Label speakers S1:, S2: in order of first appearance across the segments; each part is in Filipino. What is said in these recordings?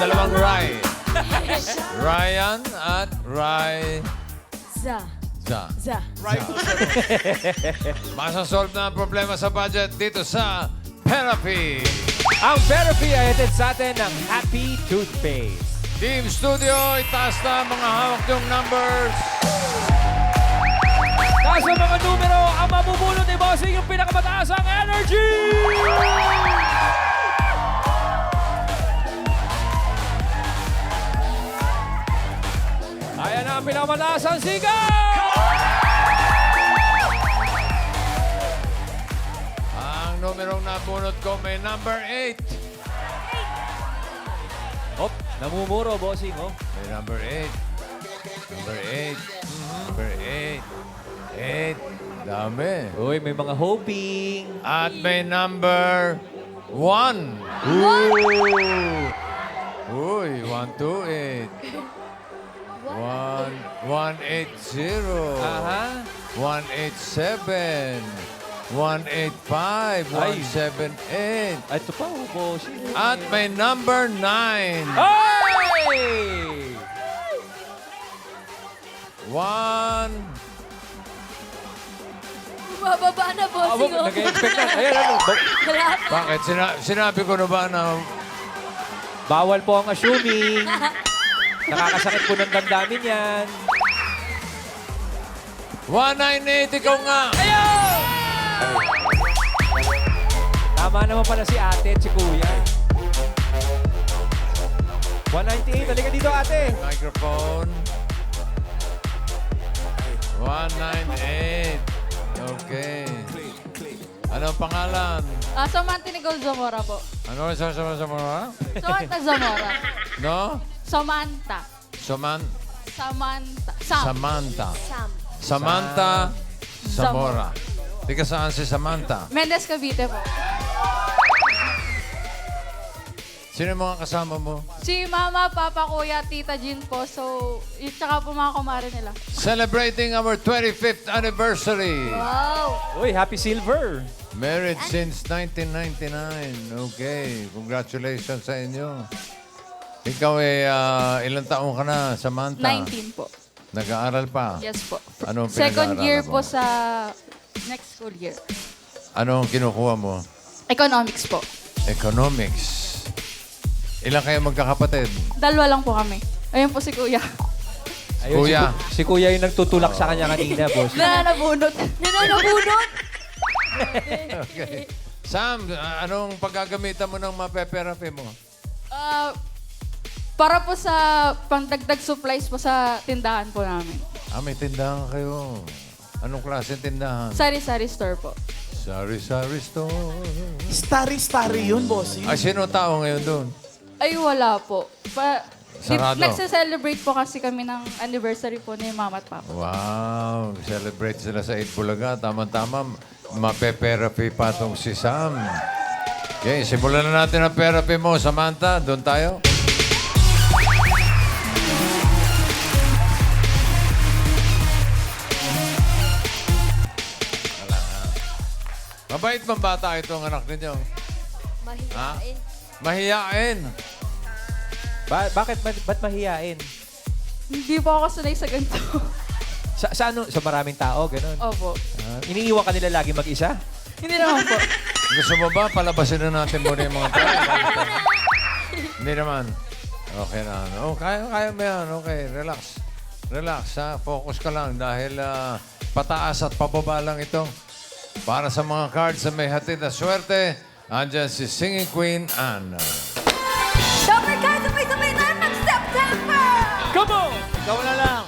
S1: dalawang Ry. Ryan at Ry
S2: Za.
S1: Za.
S2: Za.
S1: Masasolve na ang problema sa budget dito sa Therapy.
S3: Ang therapy ay hatid sa atin ng Happy Toothpaste.
S1: Team Studio, itaas na ang mga hawak niyong numbers.
S3: Taas ang mga numero, ang mabubulot ni Bossing yung pinakamataas ang energy! Ayan na ang pinakamataas ang sigaw!
S1: Ang numerong nabunot ko may number 8.
S3: Hop, namumuro, Bossing, oh.
S1: May number 8. Number 8. Number 8. 8. Dami.
S3: Uy, may mga hoping.
S1: At may number 1.
S3: Ooh!
S1: Uy, 1, 2, 8. 1, 180.
S3: Aha.
S1: 187. 185.
S3: Ay.
S1: 178.
S3: Ay, ito pa, oh, Bossing.
S1: At may number 9.
S3: Ay!
S1: 1.
S2: Bumababa na,
S3: Ah,
S2: bossing.
S3: wag- nag-expect na. Ayan, ano, ba-
S2: Wala na.
S1: Bakit? Sina- sinabi ko na ba na
S3: bawal po ang assuming. Nakakasakit po ng damdamin yan.
S1: 198 ikaw nga?
S3: Tama naman pala si ate at si kuya. 198. Halika dito, ate.
S1: Microphone. 198. Okay. Anong pangalan?
S2: Ah, Samantha Nicole Zamora po.
S1: Ano sa sa sa mga?
S2: Samantha Zamora.
S1: No?
S2: Samantha.
S1: Saman
S2: Samantha. Sam.
S1: Samantha.
S2: Sam.
S1: Samantha Zamora. Tika saan si Samantha?
S2: Mendez Cavite po.
S1: Sino yung mga kasama mo?
S2: Si Mama, Papa, Kuya, Tita Jean po. So, yun tsaka po mga kumare nila.
S1: Celebrating our 25th anniversary.
S2: Wow!
S3: Uy, happy silver.
S1: Married since 1999. Okay. Congratulations sa inyo. Ikaw eh, ah, ilang taong ka na, Samantha?
S2: 19 po.
S1: Nag-aaral pa?
S2: Yes po.
S1: Anong
S2: Second
S1: pinag-aaralan
S2: year
S1: mo?
S2: po sa next school year.
S1: Anong kinukuha mo?
S2: Economics po.
S1: Economics. Ilang kayo magkakapatid?
S2: Dalawa lang po kami. Ayun po si Kuya.
S3: Ayun,
S1: Kuya.
S3: Si, ku- si kuya yung nagtutulak sa kanya kanina, boss.
S2: Nananabunot. Nananabunot!
S1: Okay. Sam, anong paggagamitan mo ng mapeperapi mo?
S2: Ah, para po sa pangdagdag supplies po sa tindahan po namin.
S1: Ah, may tindahan kayo. Anong klase tindahan?
S2: Sari-sari store po.
S1: Sorry store.
S4: Starry-starry yun, bossing.
S1: Ay, sino tao ngayon doon?
S2: Ay, wala po. Pa,
S1: Sarado.
S2: Nagse-celebrate po kasi kami ng anniversary po ni Mama at Papa.
S1: Wow, celebrate sila sa 8 Bulaga. Tama-tama, mapeperapi pa tong si Sam. Okay, simulan na natin ang therapy mo. Samantha, doon tayo. Mabait bang bata itong anak ninyo? Mahihain. Mahihain.
S3: Ba- bakit, ba- ba't mahihain?
S2: Hindi po ako sanay sa ganito.
S3: Sa, sa ano? Sa maraming tao, ganun.
S2: Opo.
S3: Ah, iniiwan ka nila lagi mag-isa?
S2: Hindi naman po.
S1: Gusto mo ba palabasin na natin muna yung mga tao? Hindi naman. Okay na. Oh, kaya, kaya mo yan. Okay, relax. Relax, ha? Focus ka lang dahil ah, pataas at pababa lang ito. Para sa mga cards na may hatid na swerte, andyan si Singing Queen Anne.
S2: Summer guys, sabay-sabay na mag-September!
S3: Come on!
S4: Ikaw na lang.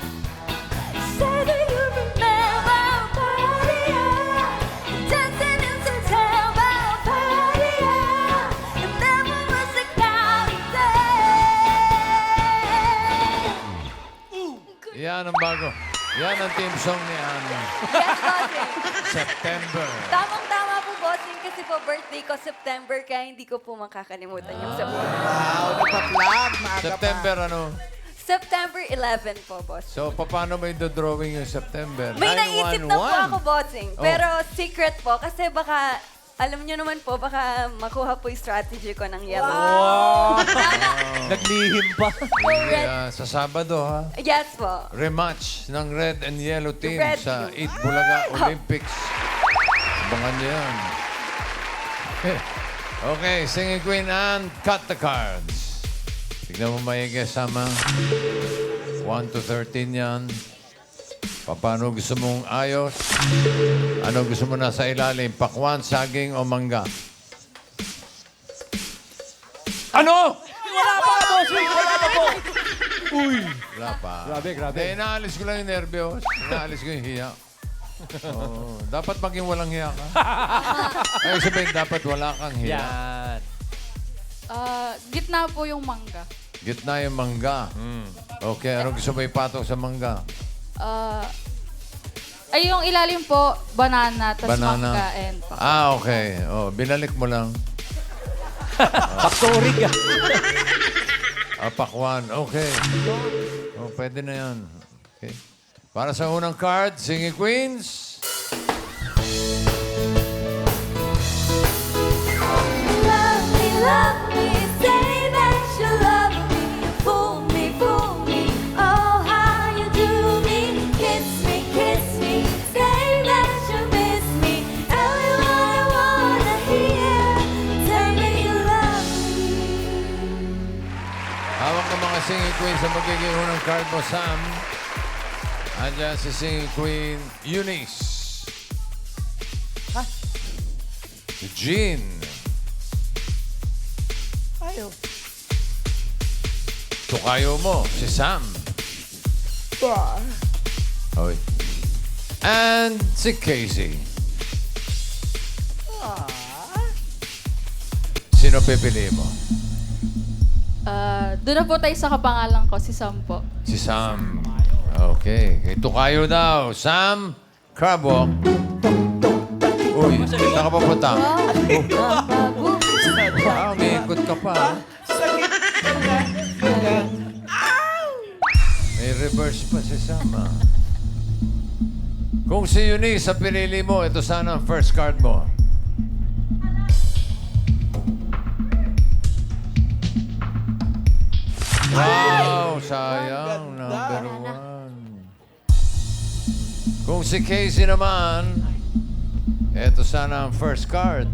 S1: Yan ang bago. Yan ang team song ni Anne.
S5: Yes, bossing.
S1: September.
S5: Tamang-tama po, bossing, kasi po birthday ko September, kaya hindi ko po makakalimutan yung September.
S4: Wow, nagpa-vlog. Maaga
S1: September ano?
S5: September 11 po, boss.
S1: So, paano mo i-drawing yung September?
S5: May naisip na po
S1: 911.
S5: ako, bossing.
S1: Oh.
S5: Pero secret po, kasi baka alam niyo naman po, baka makuha po yung strategy ko ng yellow.
S3: Wow! Naglihim pa.
S5: red.
S1: Ah, sa Sabado, ha?
S5: Yes po.
S1: Rematch ng red and yellow team
S5: Red.
S1: sa Eat Bulaga Olympics. Abangan niyo yan. okay, singing queen and cut the cards. Tignan mo maigi, Sama. 1 to 13 yan. Paano gusto mong ayos? Ano gusto mo na sa ilalim? Pakwan, saging o mangga?
S3: Ano? Wala pa, bossing! Wala pa po! Uy!
S1: Wala pa.
S3: Grabe, grabe.
S1: Hindi, inaalis ko lang yung nervyos. Inaalis ko yung hiya. Oo. dapat maging walang hiya ka. Ay, sabihin, dapat wala kang hiya.
S3: Yan.
S6: Ah, gitna po yung mangga.
S1: Gitna yung mangga. Okay, ano gusto mo ipatok sa mangga?
S6: Ah, ay, yung ilalim po, banana, tapos
S1: Banana.
S6: mangga and pa.
S1: Ah, okay. Oh, binalik mo lang.
S3: Pakturig ah.
S1: Ah, pakwan. Okay. Oh, pwede na yan. Okay. Para sa unang card, Singing Queens.
S2: Love me, love me, say
S1: Queens sa magiging unang card mo, Sam. Andiyan si Singing Queen Eunice. Si Jean.
S4: Ayaw.
S1: Tukayo mo, si Sam.
S4: Bah.
S1: Oy. And si Casey. Sino pipili mo?
S6: Ah, doon na po tayo sa kapangalan ko, si Sam po.
S1: Si Sam. Okay. Kay Tukayo daw. Sam Crabwalk. Uy, saan ka papunta? Ah, umiikot ka pa. May reverse pa si Sam, ah. Kung si Eunice ang pinili mo, ito sana ang first card mo. Wow, sayang. Number one. Kung si Casey naman, ito sana ang first card.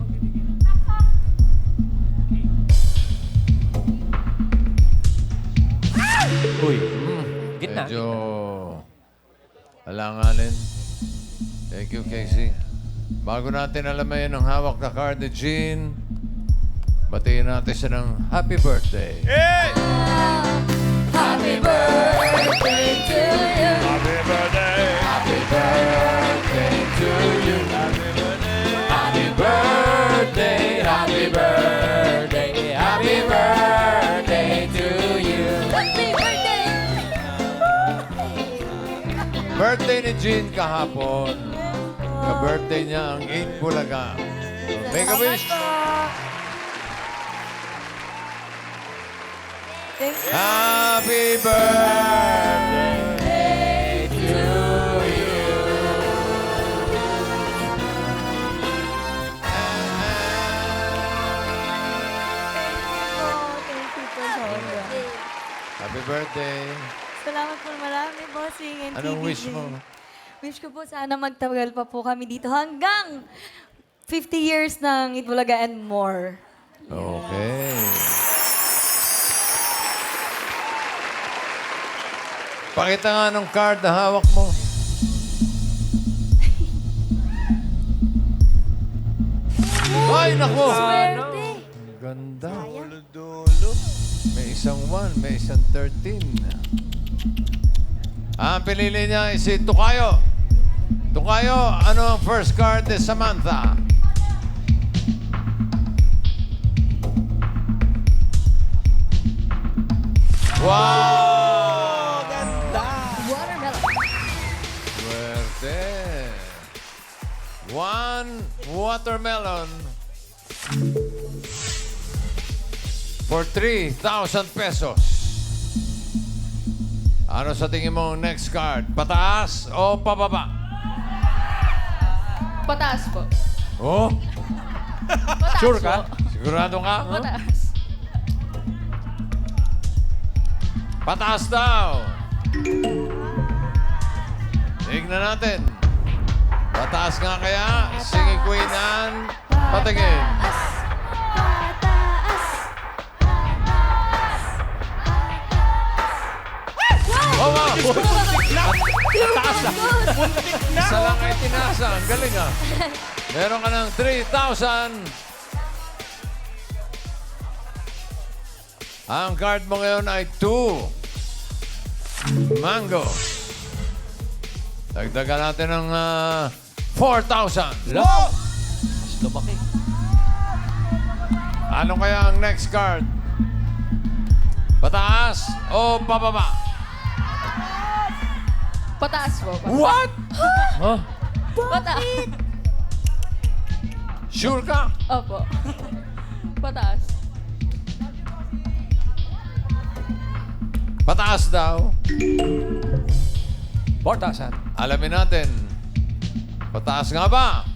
S3: Uy. Gitna.
S1: Medyo alanganin. Thank you, Casey. Bago natin alamin ang hawak na card ni Jean, batiin natin siya ng happy birthday.
S2: Happy birthday to you.
S1: Happy birthday! Happy birthday to you. Happy birthday! Happy birthday! Happy birthday! To you.
S2: Birthday.
S1: Birthday ni Jean kahapon. Ka-birthday niya ang 8 Bulaga. Make a wish!
S5: Thank you.
S1: Happy birthday to you.
S5: Thank you po sobra.
S1: Happy birthday.
S5: Salamat po marami, bossing. And
S1: Anong
S5: PBJ.
S1: wish mo?
S5: Wish ko po sana magtagal pa po kami dito hanggang 50 years ng Itbulaga and more.
S1: Okay. Pakita nga ng card na hawak mo. Ay, nako!
S5: Swerte!
S1: Ang ganda. May isang 1, may isang 13. Ah, ang pinili niya ay si Tukayo. Tukayo, ano ang first card ni Samantha? Wow! Watermelon for 3,000 pesos. Ano sa tingin mo next card? Pataas o pababa?
S6: Pataas po.
S1: Oh?
S6: Pataas
S3: Sure ka?
S6: po.
S1: Sigurado ka?
S6: Pataas.
S1: Pataas daw. Tignan natin. Pataas nga kaya? Singing Queen Anne, patingin. Oh, wow!
S3: Taas na.
S1: Isa lang ay tinasa. Ang galing ah. Meron ka ng 3,000. Ang card mo ngayon ay 2. Mango. Dagdagan natin ng ah, 4,000.
S3: Lo! Mas lumaki.
S1: Ano kaya ang next card? Pataas o pababa?
S6: Pataas po. Pataas.
S1: What?
S3: Huh?
S6: Pataas.
S1: Sure ka?
S6: Opo. Pataas.
S1: Pataas daw.
S3: 4,000.
S1: Alamin natin. Pataas nga ba?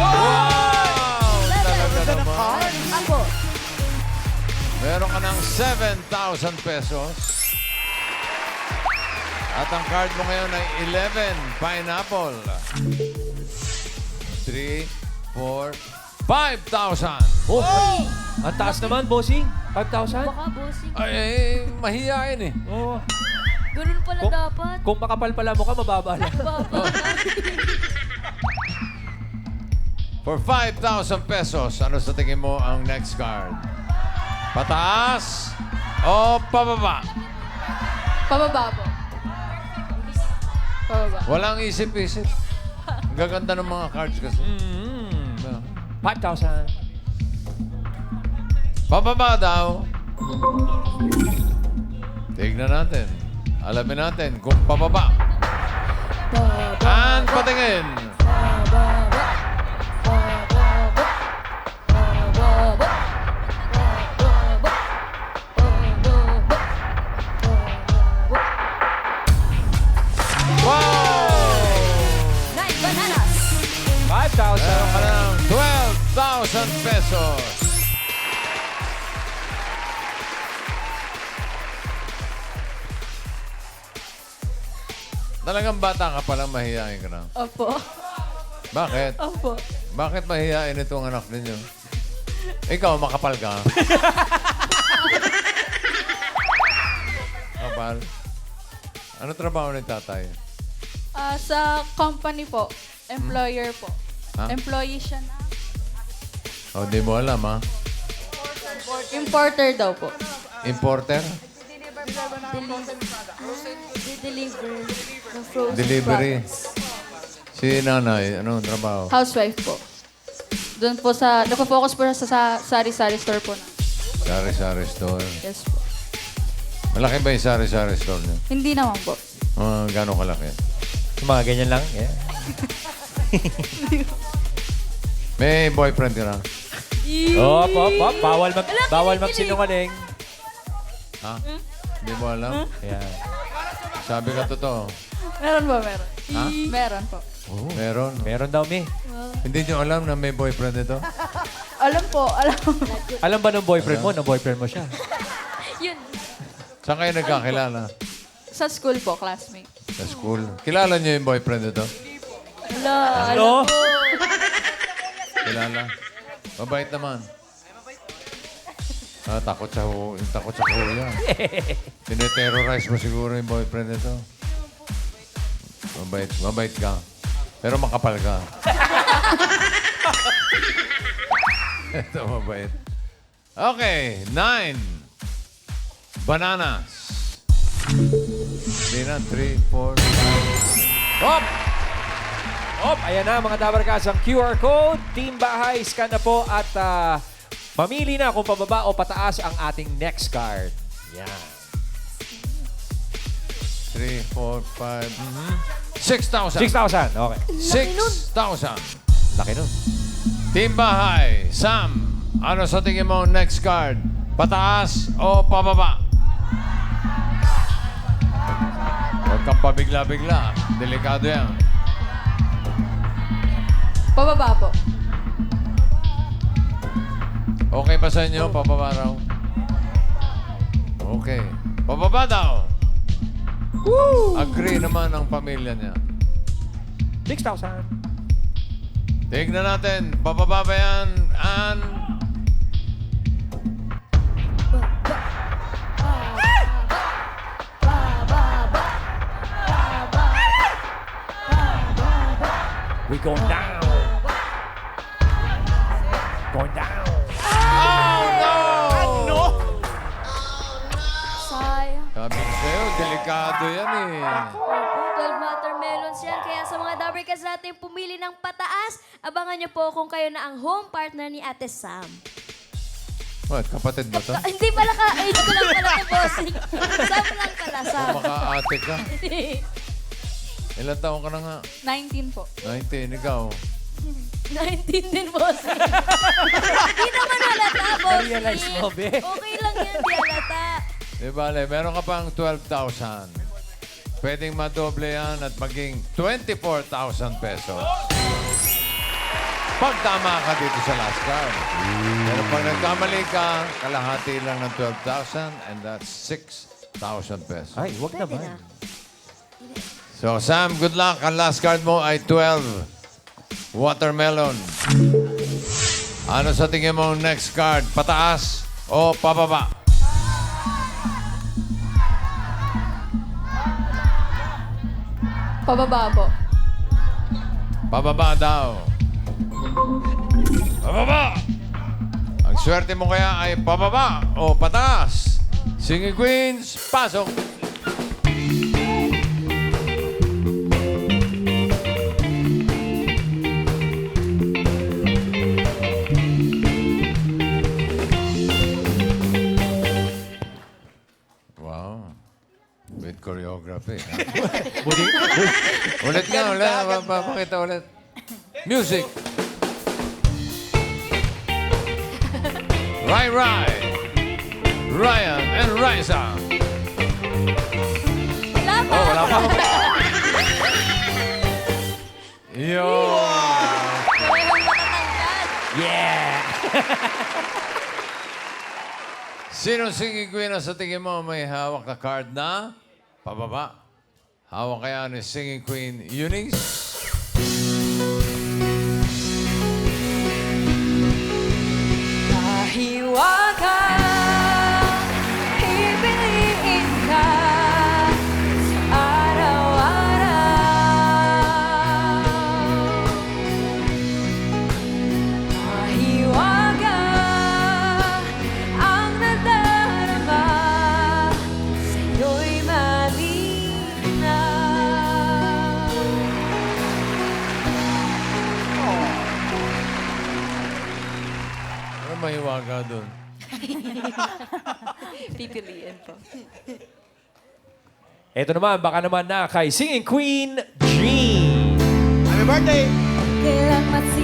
S1: Wow! Talaga naman.
S5: Ako.
S1: Meron ka ng 7,000 pesos. At ang card mo ngayon ay 11, pineapple. 3, 4, 5,000.
S3: Oh, ang taas naman, bossing. 5,000?
S5: Baka bossing.
S1: Ay, eh, mahihain eh.
S3: Oh.
S5: Ganun pala
S3: Kung,
S5: dapat.
S3: kung makapal pala mo ka, mababa lang.
S1: For 5,000 pesos, ano sa tingin mo ang next card? Pataas o pababa?
S6: Pababa po. Pababa.
S1: Walang isip-isip. Ang gaganda ng mga cards kasi.
S3: Mm.
S1: Yeah.
S3: 5,000.
S1: Pababa daw. Tignan natin. Alamin natin kung pababa. And patingin. Wow!
S5: Nine bananas.
S3: 5,000.
S1: Meron ka ng 12,000 pesos. Talagang bata ka palang mahihain ka na.
S6: Opo.
S1: Bakit?
S6: Opo.
S1: Bakit mahihain itong anak ninyo? Ikaw, makapal ka. Kapal. Ano trabaho ni tatay?
S6: Ah, sa company po. Employer po.
S1: Ha?
S6: Employee siya na.
S1: O, di mo alam, ha?
S6: Importer daw po.
S1: Importer?
S5: Deliver frozen
S1: Delivery.
S5: products.
S1: Si nanay, anong trabaho?
S6: Housewife po. Doon po sa, nagpo-focus po sa, sa sari-sari store po na.
S1: Sari-sari store.
S6: Yes po.
S1: Malaki ba yung sari-sari store niyo?
S6: Hindi naman po.
S1: Uh, gano'ng kalaki?
S3: Mga ganyan lang. Yeah.
S1: May boyfriend ka na?
S3: Op, op, op. Bawal, mag, bawal magsinungaling.
S1: Ha? Hindi mo alam?
S3: Ayan.
S1: Sabi ka totoo.
S6: Meron po, meron.
S1: Ha?
S6: Meron po.
S1: Meron.
S3: Meron daw, Mi.
S1: Hindi nyo alam na may boyfriend ito?
S6: Alam po, alam.
S3: Alam ba ng boyfriend mo? Na boyfriend mo siya.
S5: Yun.
S1: Saan kayo nagkakilala?
S6: sa school po, classmate.
S1: Sa school. Kilala nyo yung boyfriend ito?
S5: Wala.
S3: Ano?
S1: Kilala? Mabait naman. Ah, takot sa hu takot sa kuya. Tineterrorize mo siguro yung boyfriend nito. Mabait, mabait ka. Pero makapal ka. Ito mabait. Okay, nine. Bananas. Hindi na, three, four, five.
S3: Op! Op! Ayan na mga Dabarkas ang QR code. Team Bahay, scan na po at ah, mamili na kung pababa o pataas ang ating next card. Yan.
S1: Three, four, five. Six thousand.
S3: 6,000. Okay.
S1: Six thousand.
S3: Laki nun.
S1: Team Bahay, Sam, ano sa tingin mo ang next card? Pataas o pababa? pabigla-bigla. Delikado yan.
S6: Pababa po.
S1: Okay ba sa inyo? Pababa raw? Okay. Pababa daw. Agree naman ang pamilya niya.
S3: 6,000.
S1: Tignan natin. Pababa ba yan? Ann?
S3: We going down.
S1: Delikado yan eh.
S5: 12 watermelons yan. Kaya sa mga Dabarkas natin pumili ng pataas, abangan niyo po kung kayo na ang home partner ni Ate Sam.
S1: What, kapatid mo to?
S5: Hindi pala ka, age ko lang pala to, bossing. Sam lang pala, Sam.
S1: Maka-ate ka. Ilan taong ka na nga?
S6: 19 po.
S1: 19, ikaw.
S5: 19 din, bossing. Hindi naman halata, bossing.
S3: Na-realize mo, be?
S5: Okay lang yan, di halata.
S1: Di bale, meron ka pang 12,000. Pwedeng madoble yan at maging 24,000 pesos. Pag tama ka dito sa last card. Pero pag nagkamali ka, kalahati lang ng 12,000 and that's 6,000 pesos.
S3: Ay, wag
S5: na.
S1: So Sam, good luck. Ang last card mo ay 12. Watermelon. Ano sa tingin mo ang next card? Pataas o pababa?
S6: Pababa po.
S1: Pababa daw. Pababa! Ang swerte mo kaya ay pababa o pataas. Singing Queens, pasok! Wow. With choreography. ha? ulit nga, ulit. Pa- pa- Pakita ulit. Music. Rai Rai. Ryan and Raisa.
S5: Wala pa.
S1: Oh, wala pa. Yo.
S3: Yeah!
S1: Sino singing queen na sa tingin mo may hawak na card na pababa? Hawak kaya ni singing queen Eunice?
S5: Mahiwaga
S1: doon?
S5: Pipiliin po.
S3: Ito naman, baka naman na kay Singing Queen, Jean.
S4: Happy birthday!
S5: Kailan masisilayan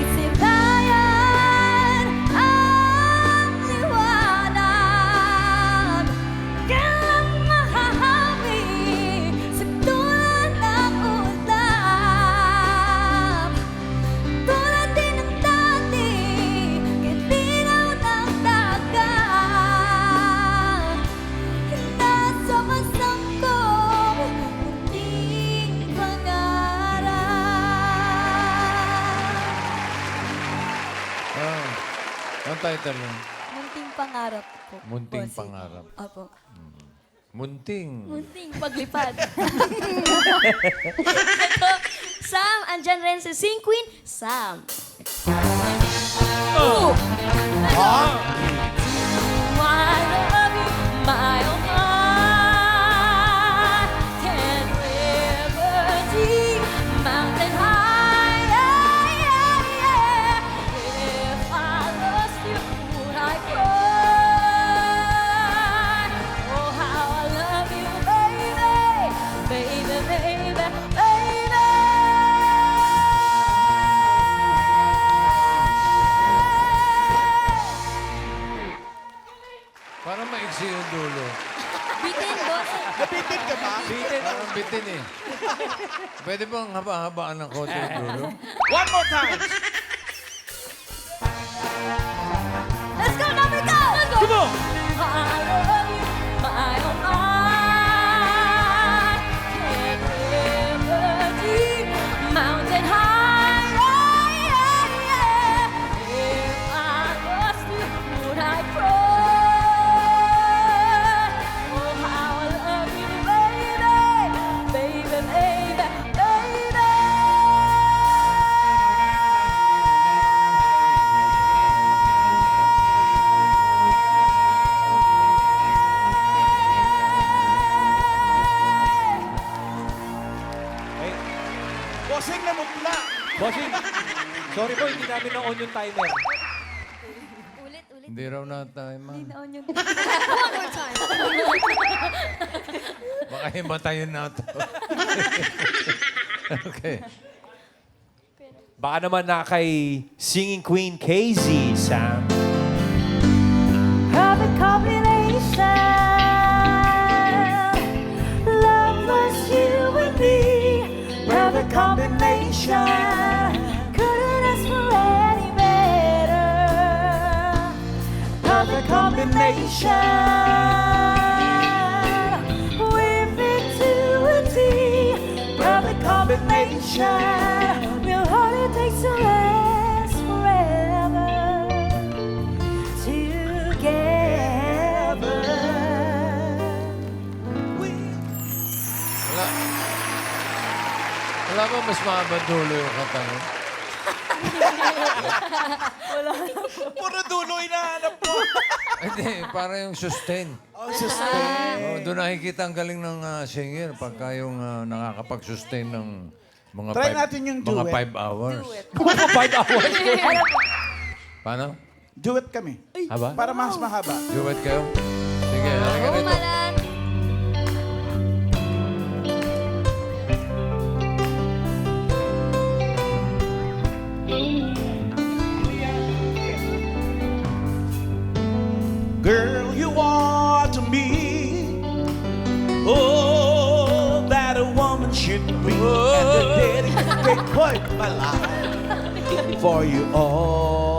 S5: po.
S1: Munting
S5: Bossing.
S1: pangarap.
S5: Opo.
S1: Munting.
S5: Munting paglipad. Ito, Sam, andyan rin si Sing Queen, Sam. Oh! I love you, my own
S4: One more time.
S1: Himatayin na ito. okay.
S3: Baka naman na kay Singing Queen KZ, Sam.
S5: Perfect combination. Love was you and me. Perfect combination. Couldn't ask for any better. Perfect combination. We'll hold it takes to last forever together.
S1: Wala. Wala ba mas mahaba dulo yung kanta mo?
S4: Puro dulo hinahanap mo.
S1: Hindi, para yung sustain.
S4: Oh, sustain.
S1: Oh, doon nakikita ang galing ng ah, singer pagka yung ah, nakakapag-sustain ng mga
S4: Try
S1: five,
S4: natin yung
S1: mga
S4: duet.
S1: five hours.
S3: Five hours.
S1: Paano?
S4: Duet kami.
S1: Haba?
S4: Para mas mahaba.
S1: Duet kayo? Sige, halika
S2: Oo,
S4: dedicate quite my life for you always.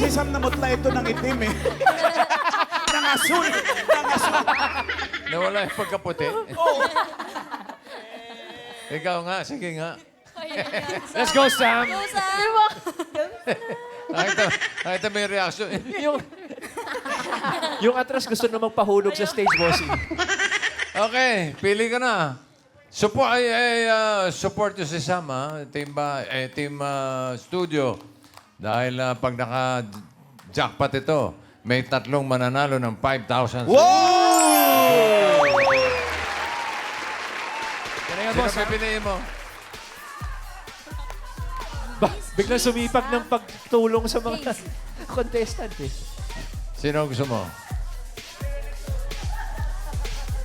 S4: Si Sam namutla ito ng itim eh. ng asul. Ng asul.
S1: Nawala yung pagkaputi. Ikaw nga, sige nga.
S3: Let's go, Sam.
S1: Nakita, nakita may reaction.
S3: yung, yung atras gusto na magpahulog sa stage, bossing.
S1: Okay, pili ka na. Support, ay, ay, ah, support nyo si Sam, ha? Team, ba, eh, team ah, studio. Dahil ah, pag naka-jackpot ito, may tatlong mananalo ng 5,000.
S4: Wow!
S1: Sino
S3: boss.
S1: pipiliin mo?
S3: Ba, biglang sumipag ng pagtulong sa mga contestant eh.
S1: Sino gusto mo?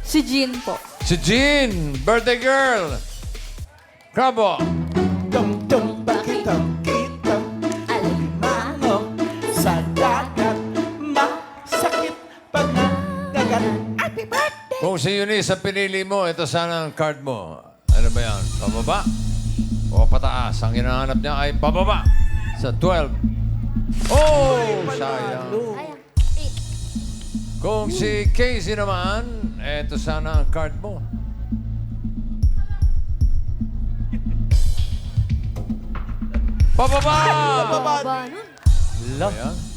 S6: Si Jean po.
S1: Si Jean, birthday girl. Krabo.
S4: Dum dum bakit
S1: Kung si Eunice ang pinili mo, ito sana ang card mo. Ano ba yan? Pababa? O pataas? Ang hinahanap niya ay pababa. Sa 12. Oh! Sayang.
S2: Ayan. Eight.
S1: Kung si Casey naman, eto sana ang card mo. Pababa!
S2: Baba nun.
S3: Love.
S1: Ayan.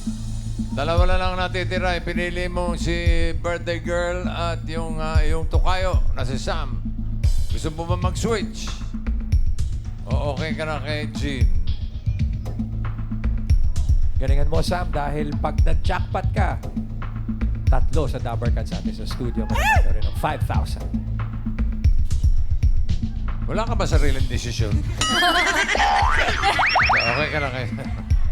S1: Dalawa na lang natitira. Pinili mo si birthday girl at yung, ah, yung tukayo na si Sam. Gusto mo ba mag-switch? O okay ka na kay Jean?
S3: Galingan mo, Sam, dahil pag nag-jackpot ka, tatlo sa Dabber Cats natin sa studio. Mananalo rin ng 5,000.
S1: Wala ka ba sariling desisyon? okay ka na kay...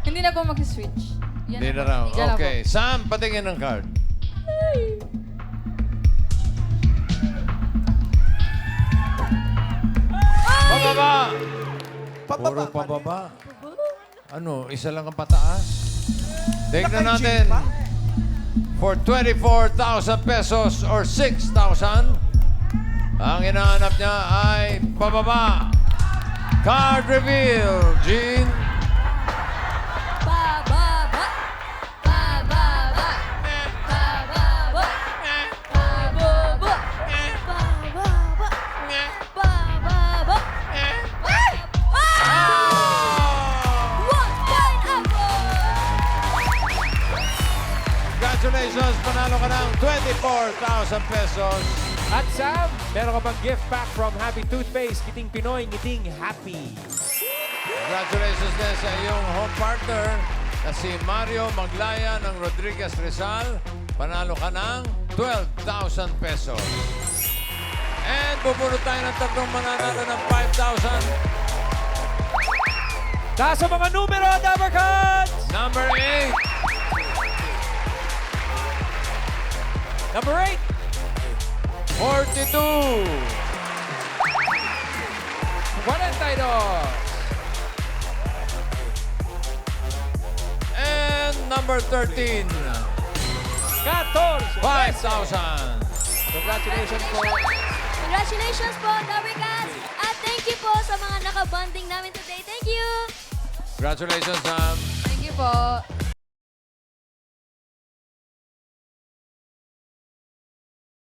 S6: Hindi na po mag-switch.
S1: Hindi na raw.
S6: Yan na po.
S1: Okay. Sam, patingin ng card. Pababa! Puro pababa. Ano, isa lang ang pataas? Tignan natin. For 24,000 pesos or 6,000, ang hinahanap niya ay pababa. Card reveal, Gene. 24,000 pesos.
S3: At Sam, meron ka bang gift pack from Happy Toothpaste? Kiting Pinoy, ngiting happy.
S1: Congratulations din sa iyong home partner na si Mario Maglaya ng Rodriguez Rizal. Panalo ka ng 12,000 pesos. And bubunod tayo ng tatlong mananalo ng 5,000.
S3: Taas ang mga numero, Dabber Cats!
S1: Number 8,
S3: Number 8,
S1: 42.
S3: 42.
S1: And number 13,
S3: 14.
S1: 5,000.
S3: Congratulations po.
S2: Congratulations po, Cats! At thank you po sa mga nakabanding namin today. Thank you!
S1: Congratulations, Sam.
S6: Thank you po.